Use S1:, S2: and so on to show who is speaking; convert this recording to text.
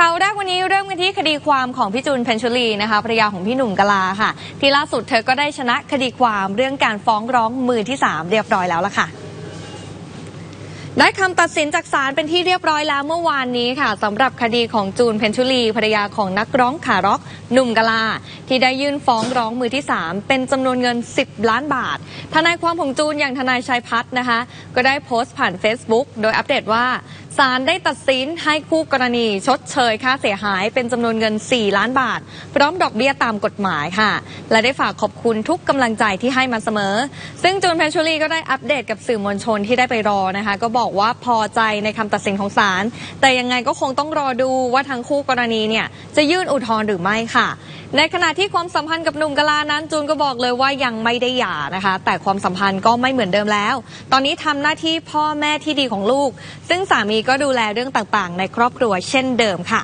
S1: ข่าวแรกวันนี้เริ่มกันที่คดีความของพี่จูนเพนชุลีนะคะภรรยาของพี่หนุ่มกลาค่ะ ที่ล่าสุดเธอก็ได้ชนะคดีความเรื่องการฟ้องร้องมือที่ 3 เรียบร้อยแล้วล่ะค่ะได้คำตัดสินจากศาลเป็นที่เรียบร้อยแล้วเมื่อวานนี้ค่ะสำหรับคดีของจูนเพนชุลีภรรยาของนักร้องขาร็อกหนุ่มกลา ที่ได้ยื่นฟ้องร้องมือที่ 3 เป็นจำนวนเงิน 10 ล้านบาท ทนายความของจูนอย่างทนายชัยพัฒน์นะคะ ก็ได้โพสต์ผ่าน Facebook โดยอัปเดตว่า ศาลได้ตัดสินให้คู่กรณีชดเชยค่าเสียหายเป็นจำนวนเงิน 4 ล้านบาท พร้อมดอกเบี้ยตามกฎหมายค่ะ และได้ฝากขอบคุณทุกกำลังใจที่ให้มาเสมอ ซึ่งจูนเพนชุลีก็ได้อัปเดตกับสื่อมวลชนที่ได้ไปรอนะคะ ก็บอกว่าพอใจในคำตัดสินของศาลแต่ยังไงก็คงต้องรอดูว่าทั้งคู่กรณีเนี่ยจะยื่นอุทธรณ์หรือไม่ค่ะ ในขณะที่ความสัมพันธ์กับหนุ่มกลานั้นจูนก็บอกเลยว่ายังไม่ได้หย่านะคะ แต่ความสัมพันธ์ก็ไม่เหมือนเดิมแล้ว ตอนนี้ทำหน้าที่พ่อแม่ที่ดีของลูก ซึ่งสามีก็ดูแลเรื่องต่างๆ ในครอบครัวเช่นเดิมค่ะ